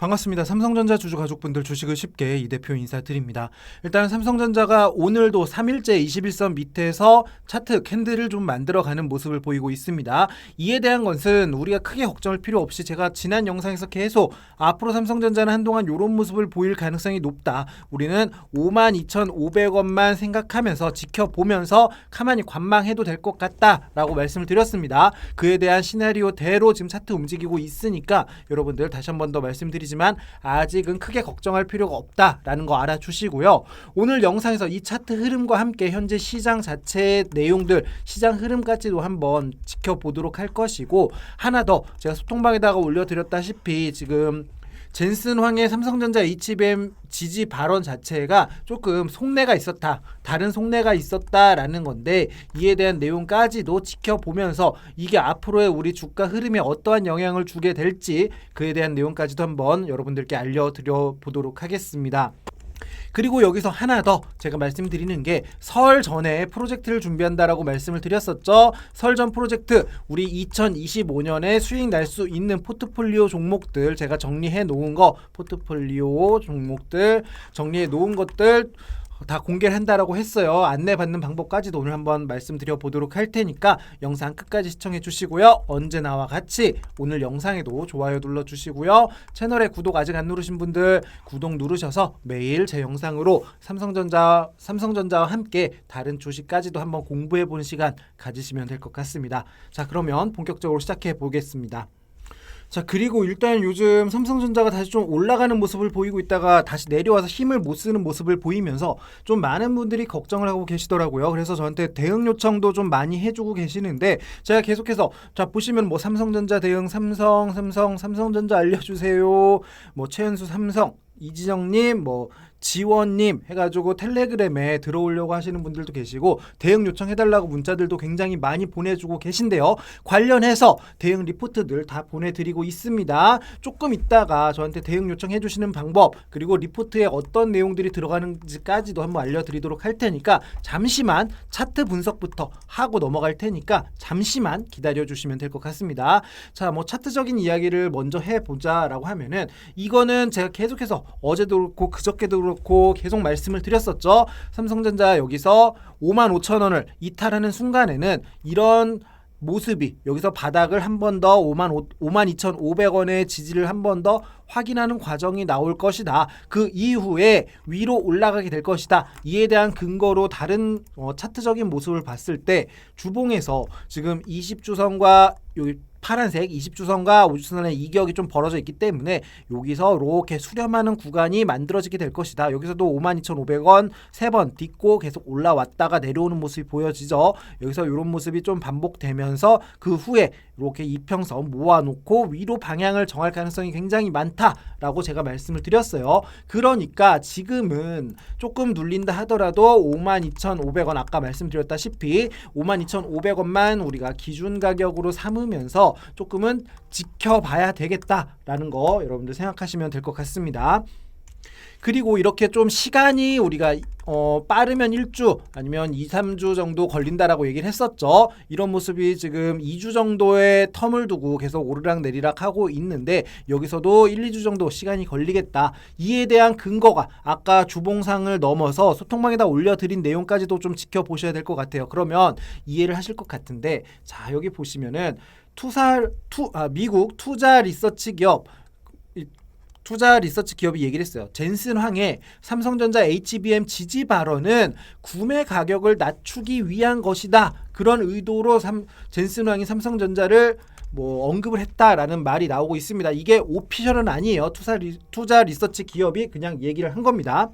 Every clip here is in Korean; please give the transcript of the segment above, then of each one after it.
반갑습니다. 삼성전자 주주 가족분들 주식을 쉽게 이 대표 인사드립니다. 일단 삼성전자가 오늘도 3일째 21선 밑에서 차트 캔들을 좀 만들어가는 모습을 보이고 있습니다. 이에 대한 것은 우리가 크게 걱정할 필요 없이 제가 지난 영상에서 계속 앞으로 삼성전자는 한동안 이런 모습을 보일 가능성이 높다. 우리는 52,500원만 생각하면서 지켜보면서 가만히 관망해도 될 것 같다라고 말씀을 드렸습니다. 그에 대한 시나리오대로 지금 차트 움직이고 있으니까 여러분들 다시 한 번 더 말씀드리지 만 아직은 크게 걱정할 필요가 없다라는 거 알아주시고요. 오늘 영상에서 이 차트 흐름과 함께 현재 시장 자체의 내용들, 시장 흐름까지도 한번 지켜보도록 할 것이고 하나 더 제가 소통방에다가 올려드렸다시피 지금 젠슨 황의 삼성전자 HBM 지지 발언 자체가 조금 속내가 있었다. 다른 속내가 있었다라는 건데 이에 대한 내용까지도 지켜보면서 이게 앞으로의 우리 주가 흐름에 어떠한 영향을 주게 될지 그에 대한 내용까지도 한번 여러분들께 알려드려 보도록 하겠습니다. 그리고 여기서 하나 더 제가 말씀드리는 게 설 전에 프로젝트를 준비한다라고 말씀을 드렸었죠. 설 전 프로젝트 우리 2025년에 수익 날 수 있는 포트폴리오 종목들 제가 정리해 놓은 거 포트폴리오 종목들 정리해 놓은 것들 다 공개를 한다라고 했어요. 안내 받는 방법까지도 오늘 한번 말씀드려 보도록 할 테니까 영상 끝까지 시청해 주시고요. 언제나와 같이 오늘 영상에도 좋아요 눌러 주시고요. 채널에 구독 아직 안 누르신 분들 구독 누르셔서 매일 제 영상으로 삼성전자 삼성전자와 함께 다른 주식까지도 한번 공부해 보는 시간 가지시면 될 것 같습니다. 자, 그러면 본격적으로 시작해 보겠습니다. 자 그리고 일단 요즘 삼성전자가 다시 좀 올라가는 모습을 보이고 있다가 다시 내려와서 힘을 못 쓰는 모습을 보이면서 좀 많은 분들이 걱정을 하고 계시더라고요. 그래서 저한테 대응 요청도 좀 많이 해주고 계시는데 제가 계속해서 자 보시면 뭐 삼성전자 대응 삼성 삼성 삼성전자 알려주세요. 뭐 최현수 삼성 이지정님 뭐 지원님 해가지고 텔레그램에 들어오려고 하시는 분들도 계시고 대응 요청해달라고 문자들도 굉장히 많이 보내주고 계신데요. 관련해서 대응 리포트들 다 보내드리고 있습니다. 조금 있다가 저한테 대응 요청해주시는 방법 그리고 리포트에 어떤 내용들이 들어가는지까지도 한번 알려드리도록 할 테니까 잠시만 차트 분석부터 하고 넘어갈 테니까 잠시만 기다려주시면 될 것 같습니다. 자, 뭐 차트적인 이야기를 먼저 해보자라고 하면은 이거는 제가 계속해서 어제도 그렇고 그저께도 그렇고 계속 말씀을 드렸었죠. 삼성전자 여기서 5만 5천 원을 이탈하는 순간에는 이런 모습이 여기서 바닥을 한 번 더 5만 5, 만 2,500원의 지지를 한 번 더 확인하는 과정이 나올 것이다. 그 이후에 위로 올라가게 될 것이다. 이에 대한 근거로 다른 어, 차트적인 모습을 봤을 때 주봉에서 지금 20주선과 여기 파란색 20주선과 5주선의 이격이 좀 벌어져 있기 때문에 여기서 이렇게 수렴하는 구간이 만들어지게 될 것이다. 여기서도 52,500원 세 번 딛고 계속 올라왔다가 내려오는 모습이 보여지죠. 여기서 이런 모습이 좀 반복되면서 그 후에 이렇게 이평선 모아놓고 위로 방향을 정할 가능성이 굉장히 많다라고 제가 말씀을 드렸어요. 그러니까 지금은 조금 눌린다 하더라도 52,500원 아까 말씀드렸다시피 52,500원만 우리가 기준 가격으로 삼으면 서 조금은 지켜봐야 되겠다라는 거 여러분들 생각하시면 될 것 같습니다. 그리고 이렇게 좀 시간이 우리가 어, 빠르면 1주 아니면 2, 3주 정도 걸린다라고 얘기를 했었죠. 이런 모습이 지금 2주 정도의 텀을 두고 계속 오르락 내리락 하고 있는데 여기서도 1, 2주 정도 시간이 걸리겠다. 이에 대한 근거가 아까 주봉상을 넘어서 소통방에다 올려드린 내용까지도 좀 지켜보셔야 될 것 같아요. 그러면 이해를 하실 것 같은데 자 여기 보시면은 투사 투 아, 미국 투자 리서치 기업 투자 리서치 기업이 얘기를 했어요. 젠슨 황의 삼성전자 HBM 지지 발언은 구매 가격을 낮추기 위한 것이다. 그런 의도로 삼, 젠슨 황이 삼성전자를 뭐 언급을 했다라는 말이 나오고 있습니다. 이게 오피셜은 아니에요. 투자 리, 투자 리서치 기업이 그냥 얘기를 한 겁니다.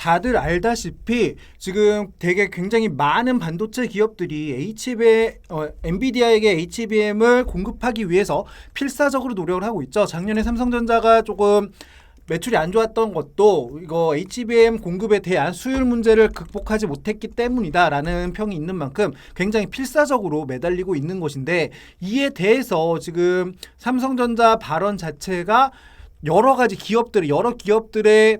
다들 알다시피 지금 되게 굉장히 많은 반도체 기업들이 HBM, 어, 엔비디아에게 HBM을 공급하기 위해서 필사적으로 노력을 하고 있죠. 작년에 삼성전자가 조금 매출이 안 좋았던 것도 이거 HBM 공급에 대한 수율 문제를 극복하지 못했기 때문이다라는 평이 있는 만큼 굉장히 필사적으로 매달리고 있는 것인데 이에 대해서 지금 삼성전자 발언 자체가 여러 가지 기업들 여러 기업들의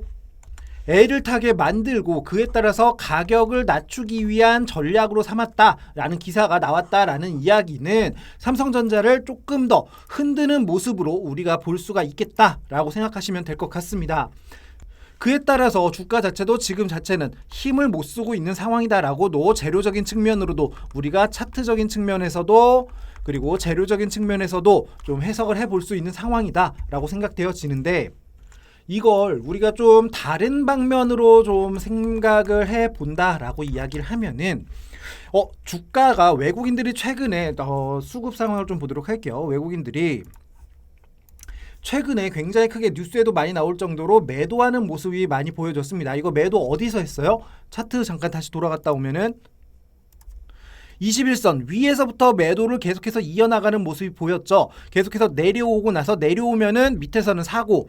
애를 타게 만들고 그에 따라서 가격을 낮추기 위한 전략으로 삼았다라는 기사가 나왔다라는 이야기는 삼성전자를 조금 더 흔드는 모습으로 우리가 볼 수가 있겠다라고 생각하시면 될 것 같습니다. 그에 따라서 주가 자체도 지금 자체는 힘을 못 쓰고 있는 상황이다라고도 재료적인 측면으로도 우리가 차트적인 측면에서도 그리고 재료적인 측면에서도 좀 해석을 해볼 수 있는 상황이다라고 생각되어지는데 이걸 우리가 좀 다른 방면으로 좀 생각을 해 본다라고 이야기를 하면은 어 주가가 외국인들이 최근에 어, 수급 상황을 좀 보도록 할게요. 외국인들이 최근에 굉장히 크게 뉴스에도 많이 나올 정도로 매도하는 모습이 많이 보여졌습니다. 이거 매도 어디서 했어요? 차트 잠깐 다시 돌아갔다 오면은 21선 위에서부터 매도를 계속해서 이어나가는 모습이 보였죠. 계속해서 내려오고 나서 내려오면은 밑에서는 사고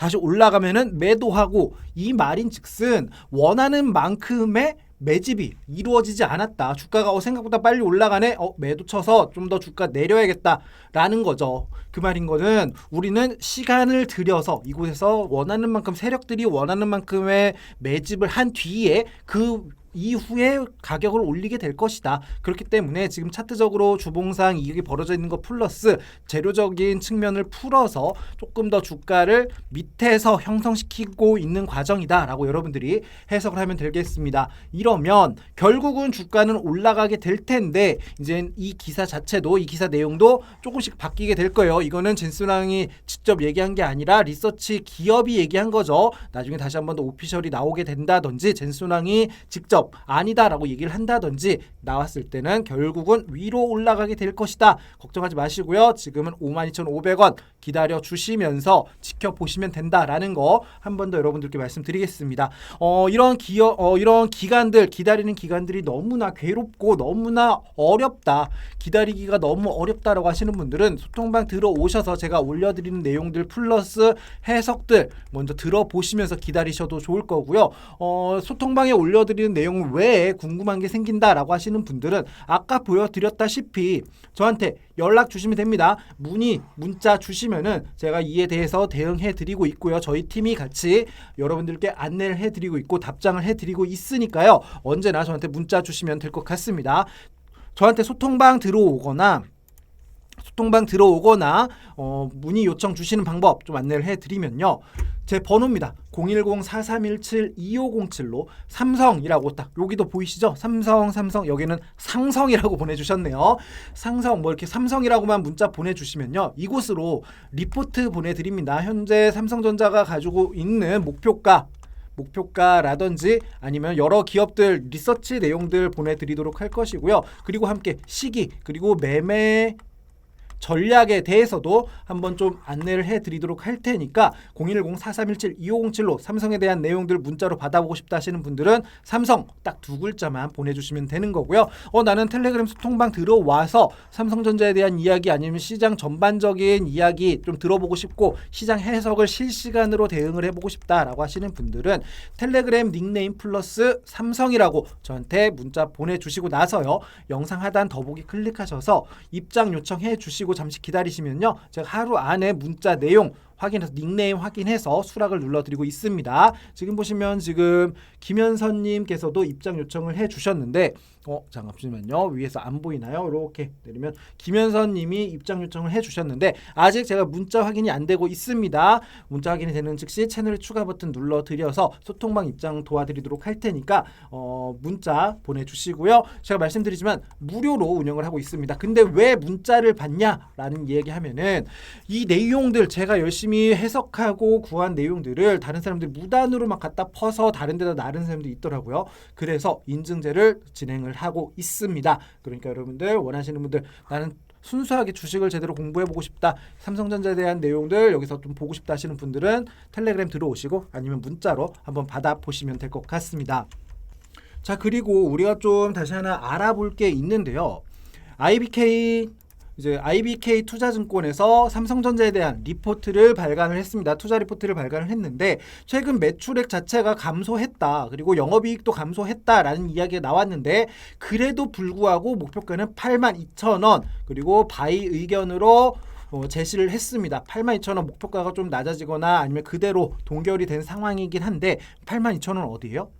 다시 올라가면은 매도하고 이 말인즉슨 원하는 만큼의 매집이 이루어지지 않았다. 주가가 어, 생각보다 빨리 올라가네. 어, 매도 쳐서 좀 더 주가 내려야겠다라는 거죠. 그 말인 거는 우리는 시간을 들여서 이곳에서 원하는 만큼 세력들이 원하는 만큼의 매집을 한 뒤에 그 이후에 가격을 올리게 될 것이다. 그렇기 때문에 지금 차트적으로 주봉상 이익이 벌어져 있는 것 플러스 재료적인 측면을 풀어서 조금 더 주가를 밑에서 형성시키고 있는 과정이다라고 여러분들이 해석을 하면 되겠습니다. 이러면 결국은 주가는 올라가게 될 텐데 이제 이 기사 자체도 이 기사 내용도 조금씩 바뀌게 될 거예요. 이거는 진수랑이 직접 얘기한 게 아니라 리서치 기업이 얘기한 거죠. 나중에 다시 한번 더 오피셜이 나오게 된다든지 젠수랑이 직접 아니다라고 얘기를 한다든지 나왔을 때는 결국은 위로 올라가게 될 것이다. 걱정하지 마시고요. 지금은 52,500원 기다려 주시면서 지켜보시면 된다라는 거 한 번 더 여러분들께 말씀드리겠습니다. 어, 이런 기업 어, 이런 기간들 기다리는 기간들이 너무나 괴롭고 너무나 어렵다. 기다리기가 너무 어렵다라고 하시는 분들은 소통방 들어오셔서 제가 올려드리는 내용들 플러스 해석들 먼저 들어보시면서 기다리셔도 좋을 거고요. 어, 소통방에 올려드리는 내용 외에 궁금한 게 생긴다라고 하시는 분들은 아까 보여드렸다시피 저한테 연락 주시면 됩니다. 문의 문자 주시면은 제가 이에 대해서 대응해 드리고 있고요. 저희 팀이 같이 여러분들께 안내를 해 드리고 있고 답장을 해 드리고 있으니까요. 언제나 저한테 문자 주시면 될 것 같습니다. 저한테 소통방 들어오거나 소통방 들어오거나 어, 문의 요청 주시는 방법 좀 안내를 해드리면요. 제 번호입니다. 010-4317-2507로 삼성이라고 딱 여기도 보이시죠? 삼성 삼성 여기는 상성이라고 보내주셨네요. 상성 뭐 이렇게 삼성이라고만 문자 보내주시면요. 이곳으로 리포트 보내드립니다. 현재 삼성전자가 가지고 있는 목표가 목표가라든지 아니면 여러 기업들 리서치 내용들 보내드리도록 할 것이고요. 그리고 함께 시기 그리고 매매 전략에 대해서도 한번 좀 안내를 해드리도록 할 테니까 010-4317-2507로 삼성에 대한 내용들 문자로 받아보고 싶다 하시는 분들은 삼성 딱 두 글자만 보내주시면 되는 거고요. 어 나는 텔레그램 소통방 들어와서 삼성전자에 대한 이야기 아니면 시장 전반적인 이야기 좀 들어보고 싶고 시장 해석을 실시간으로 대응을 해보고 싶다라고 하시는 분들은 텔레그램 닉네임 플러스 삼성이라고 저한테 문자 보내주시고 나서요. 영상 하단 더보기 클릭하셔서 입장 요청해 주시고 잠시 기다리시면요. 제가 하루 안에 문자 내용 확인해서 닉네임 확인해서 수락을 눌러드리고 있습니다. 지금 보시면 지금 김현선님께서도 입장 요청을 해주셨는데 어 잠깐만요 위에서 안 보이나요? 이렇게 내리면 김현선님이 입장 요청을 해주셨는데 아직 제가 문자 확인이 안 되고 있습니다. 문자 확인이 되는 즉시 채널 추가 버튼 눌러 드려서 소통방 입장 도와드리도록 할 테니까 어 문자 보내주시고요. 제가 말씀드리지만 무료로 운영을 하고 있습니다. 근데 왜 문자를 받냐라는 얘기하면은 이 내용들 제가 열심히 해석하고 구한 내용들을 다른 사람들이 무단으로 막 갖다 퍼서 다른 데다 나른 사람들이 있더라고요. 그래서 인증제를 진행을 하고 있습니다. 그러니까 여러분들 원하시는 분들 나는 순수하게 주식을 제대로 공부해 보고 싶다. 삼성전자에 대한 내용들 여기서 좀 보고 싶다 하시는 분들은 텔레그램 들어오시고 아니면 문자로 한번 받아 보시면 될 것 같습니다. 자, 그리고 우리가 좀 다시 하나 알아볼 게 있는데요. IBK 이제 IBK 투자증권에서 삼성전자에 대한 리포트를 발간을 했습니다. 투자 리포트를 발간을 했는데 최근 매출액 자체가 감소했다. 그리고 영업이익도 감소했다라는 이야기가 나왔는데 그래도 불구하고 목표가는 8만 2천 원 그리고 바이 의견으로 어, 제시를 했습니다. 82,000원 목표가가 좀 낮아지거나 아니면 그대로 동결이 된 상황이긴 한데 82,000원 어디예요?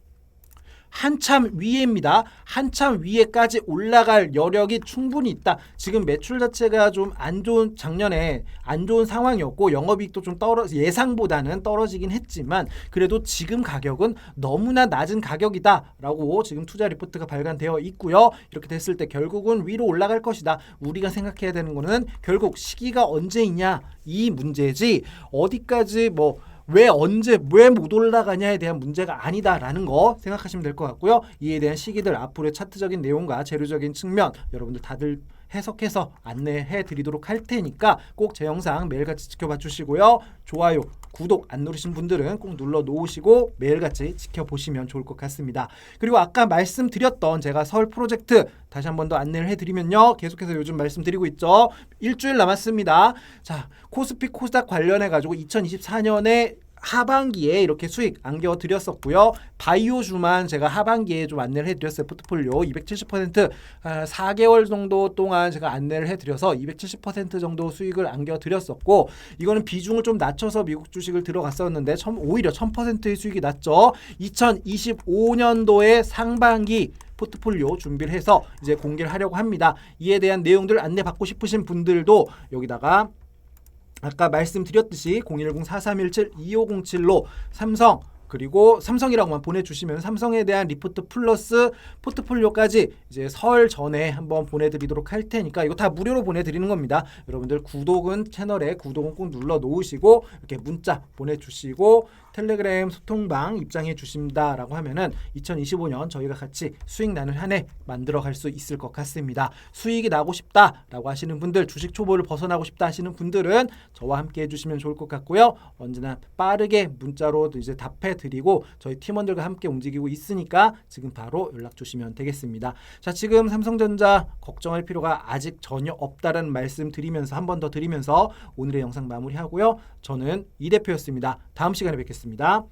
한참 위에입니다. 한참 위에까지 올라갈 여력이 충분히 있다. 지금 매출 자체가 좀 안 좋은 작년에 안 좋은 상황이었고 영업이익도 좀 떨어 예상보다는 떨어지긴 했지만 그래도 지금 가격은 너무나 낮은 가격이다라고 지금 투자 리포트가 발간되어 있고요. 이렇게 됐을 때 결국은 위로 올라갈 것이다. 우리가 생각해야 되는 거는 결국 시기가 언제이냐 이 문제지 어디까지 뭐 왜 언제 왜 못 올라가냐에 대한 문제가 아니다라는 거 생각하시면 될 것 같고요. 이에 대한 시기들 앞으로의 차트적인 내용과 재료적인 측면 여러분들 다들 해석해서 안내해 드리도록 할 테니까 꼭 제 영상 매일같이 지켜봐 주시고요. 좋아요, 구독 안 누르신 분들은 꼭 눌러 놓으시고 매일같이 지켜보시면 좋을 것 같습니다. 그리고 아까 말씀드렸던 제가 서울 프로젝트 다시 한 번 더 안내를 해드리면요. 계속해서 요즘 말씀드리고 있죠. 일주일 남았습니다. 자, 코스피 코스닥 관련해 가지고 2024년에 하반기에 이렇게 수익 안겨 드렸었고요. 바이오주만 제가 하반기에 좀 안내를 해 드렸어요. 포트폴리오 270% 아, 4개월 정도 동안 제가 안내를 해 드려서 270% 정도 수익을 안겨 드렸었고 이거는 비중을 좀 낮춰서 미국 주식을 들어갔었는데 첨- 오히려 1000%의 수익이 났죠. 2025년도에 상반기 포트폴리오 준비를 해서 이제 공개를 하려고 합니다. 이에 대한 내용들 안내 받고 싶으신 분들도 여기다가 아까 말씀드렸듯이 010-4317-2507로 삼성 그리고 삼성이라고만 보내주시면 삼성에 대한 리포트 플러스 포트폴리오까지 이제 설 전에 한번 보내드리도록 할 테니까 이거 다 무료로 보내드리는 겁니다. 여러분들 구독은 채널에 구독은 꼭 눌러 놓으시고 이렇게 문자 보내주시고 텔레그램 소통방 입장해 주신다라고 하면은 2025년 저희가 같이 수익 나는 한 해 만들어 갈 수 있을 것 같습니다. 수익이 나고 싶다라고 하시는 분들 주식 초보를 벗어나고 싶다 하시는 분들은 저와 함께 해 주시면 좋을 것 같고요. 언제나 빠르게 문자로 이제 답해 드리고 저희 팀원들과 함께 움직이고 있으니까 지금 바로 연락 주시면 되겠습니다. 자 지금 삼성전자 걱정할 필요가 아직 전혀 없다라는 말씀 드리면서 한 번 더 드리면서 오늘의 영상 마무리하고요. 저는 이 대표였습니다. 다음 시간에 뵙 겠습니다.